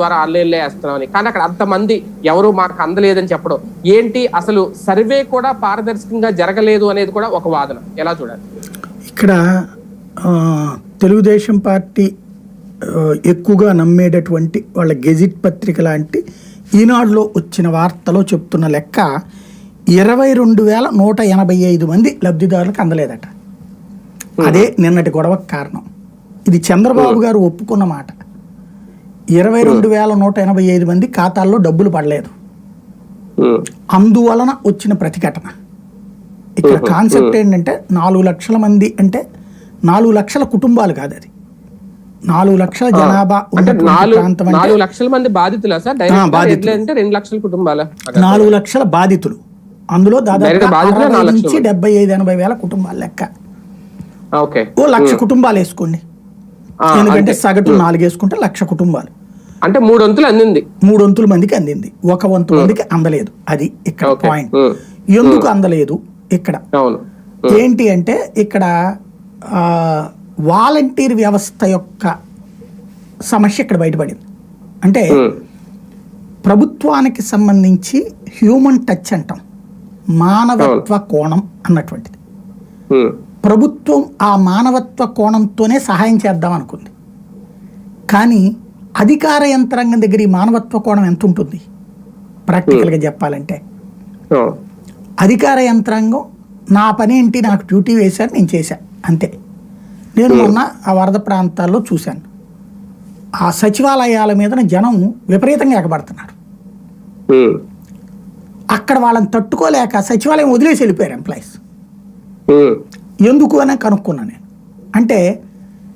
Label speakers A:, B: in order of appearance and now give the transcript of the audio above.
A: ద్వారా ఆన్లైన్లో వేస్తున్నామని. కానీ అక్కడ అంతమంది ఎవరు మాకు అందలేదని చెప్పడం. ఏంటి? అసలు సర్వే కూడా పారదర్శకంగా జరగలేదు అనేది కూడా ఒక వాదన. ఎలా చూడాలి?
B: ఇక్కడ తెలుగుదేశం పార్టీ ఎక్కువగా నమ్మేటటువంటి వాళ్ళ గెజిట్ పత్రిక లాంటి ఈనాడులో వచ్చిన వార్తలో చెప్తున్న లెక్క ఇరవై రెండు వేల నూట ఎనభై ఐదు మంది లబ్ధిదారులకు అందలేదట. అదే నిన్నటి గొడవకు కారణం. ఇది చంద్రబాబు గారు ఒప్పుకున్న మాట. ఇరవై రెండు వేల నూట ఎనభై ఐదు మంది ఖాతాల్లో డబ్బులు పడలేదు. అందువలన వచ్చిన ప్రతిఘటన. ఇక్కడ కాన్సెప్ట్ ఏంటంటే నాలుగు లక్షల మంది అంటే నాలుగు లక్షల కుటుంబాలు కాదు అది. నాలుగు లక్షల జనాభా
A: నాలుగు లక్షల మంది బాధితులా సార్. అంటే రెండు లక్షల కుటుంబాల?
B: నాలుగు లక్షల బాధితులు. అందులో దాదాపు నుంచి. డెబ్బై ఐదు ఎనభై వేల కుటుంబాల లెక్క. ఓ లక్ష కుటుంబాలు వేసుకోండి. ఎందుకంటే. సగటు నాలుగు వేసుకుంటే లక్ష కుటుంబాలు.
A: అంటే మూడు వంతులు అందింది.
B: మూడు వంతుల మందికి అందింది. ఒక వంతు మందికి అందలేదు. అది ఇక్కడ. పాయింట్. ఎందుకు అందలేదు? ఇక్కడ. ఏంటి అంటే ఇక్కడ వాలంటీర్ వ్యవస్థ యొక్క సమస్య ఇక్కడ బయటపడింది. అంటే ప్రభుత్వానికి సంబంధించి హ్యూమన్ టచ్ అంటాం. మానవత్వ కోణం అన్నటువంటిది. ప్రభుత్వం ఆ మానవత్వ కోణంతోనే సహాయం చేద్దాం అనుకుంది. కానీ అధికార యంత్రాంగం దగ్గర ఈ మానవత్వ కోణం ఎంత ఉంటుంది ప్రాక్టికల్గా చెప్పాలంటే.
A: అవును.
B: అధికార యంత్రాంగం నా పని ఏంటి? నాకు డ్యూటీ వేశారు నేను చేశా అంతే. నేను మొన్న ఆ వరద ప్రాంతాల్లో చూశాను. ఆ సచివాలయాల మీద జనం విపరీతంగా ఎగబడుతున్నారు.
A: ఉమ్,
B: అక్కడ వాళ్ళని తట్టుకోలేక సచివాలయం వదిలేసి వెళ్ళిపోయారు ఎంప్లాయీస్. ఎందుకు అని కనుక్కున్నా నేను. అంటే